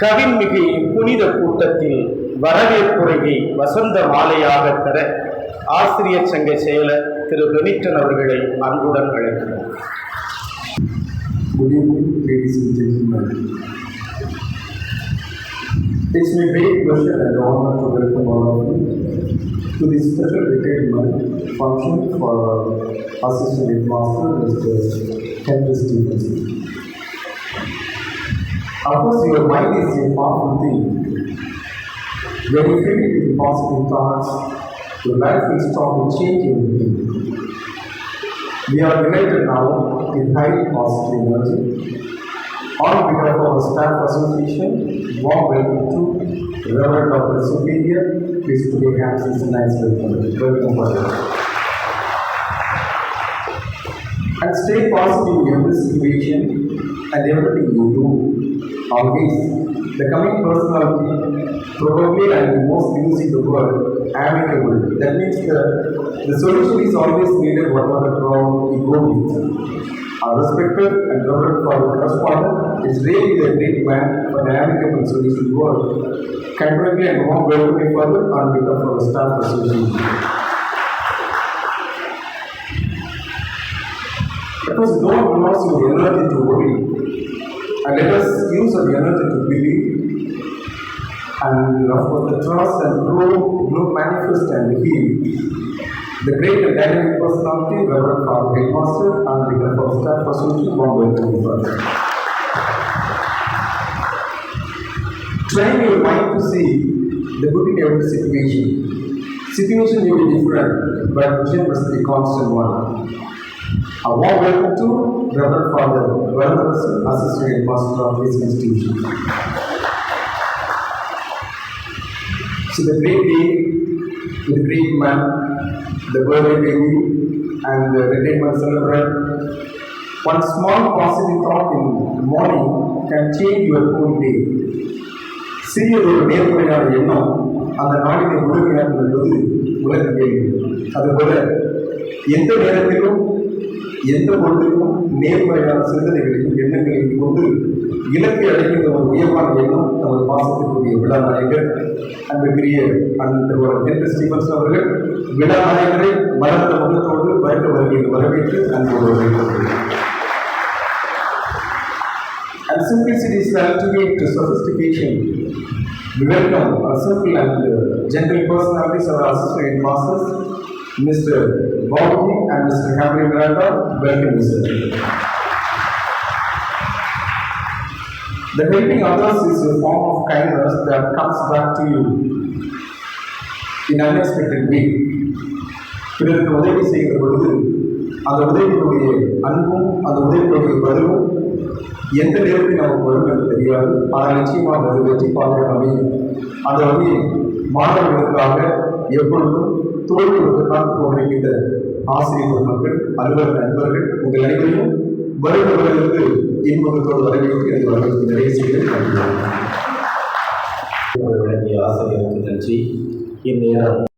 கவின்மிகு இப்புனித கூட்டத்தில் வரவேற்புரையை வசந்த மாலையாக தர ஆசிரியர் சங்க செயலர் திரு பெனிட்டன் அவர்களை அன்புடன் அழைக்கிறோம் Good evening, ladies and gentlemen. It's my great pleasure and honor to welcome all of you to this special retirement function for our Assistant Headmaster Mr. Henry Stevenson. Of course, your mind is a powerful thing. When you fill it with positive thoughts, your life will start changing. We are united now in highly positive energy. On behalf of our staff association, warm welcome to Reverend Dr. Superior. Please put your hands in a nice welcome. Welcome you. And stay positive in every situation and everything you do. Always, the coming personality, probably am most in the word amicable. That means the, the solution is always needed whatever the problem we go with. Our respected and reverend father correspondent is really a great man for the amicable solution work. Kindly and warm welcome me further on behalf of our staff association. Because God lost your energy to worry, and let us use our energy to believe, and of course the trust and grow, grow manifest and heal. The great and dynamic personality, Reverend Father Headmaster, and the behalf of staff warm welcome. Train your mind to see the good in every situation. Situation may be different, but the vision must be constant one. A warm welcome to Reverend Father Venerable Assistant Headmaster of this institution. So the great day, the great man, the birthday baby, and the retirement celebrant. One small positive thought in the morning can change your whole day. சிறிய ஒரு நேர்மையான எண்ணம் அந்த நாளினை முழுமையாக என்பது உலக கேள்வி அதுபோல எந்த நேரத்திலும் எந்த பொழுதிலும் நேர்மறையான சிந்தனைகளையும் எண்ணங்களையும் கொண்டு இலக்கை அடைகின்ற ஒரு உயர்வான எண்ணம் நமது பாசத்திற்குரிய விழா நாயகர் அன்புக்குரிய அண்ணன் திருவாளர் ஹென்ரி ஸ்டீவன்ஸ் அவர்கள் விழா நாயகரை மலர்ந்த முகத்தோடு வருக வருகையில் வரவேற்று அன்போடு வைத்திருக்கிறார் and simplicity is the ultimate to sophistication. We welcome our simple and uh, gentle personalities of our assistant masters, Mr. Bobby Mr. Henry Miranda. Welcome, Mr. The helping others is a form of kindness that comes back to you in unexpected way. பிறருக்கு உதவி செய்கிற பொழுது அந்த உதவியினுடைய அன்பும் அந்த உதவியினுடைய பதிலும் எந்த நேரத்தில் நமக்கு வரும் என்று தெரியாது ஆனால் நிச்சயமாக அது வெற்றி பாதையாக அமையும் அந்த வகையில் மாணவர்களுக்காக எப்பொழுதும் தோல்வியோடு காத்து கொண்டிருக்கின்ற ஆசிரியர் குடும்பங்கள் அலுவலக நண்பர்கள் உங்கள் அனைவரையும் வருகிறவர்களுக்கு இன்பத்தோடு வரவேற்று எனது வரவேற்பு நிறைய செய்து வழங்கிய ஆசிரியருக்கு நன்றி. இந்நேரம்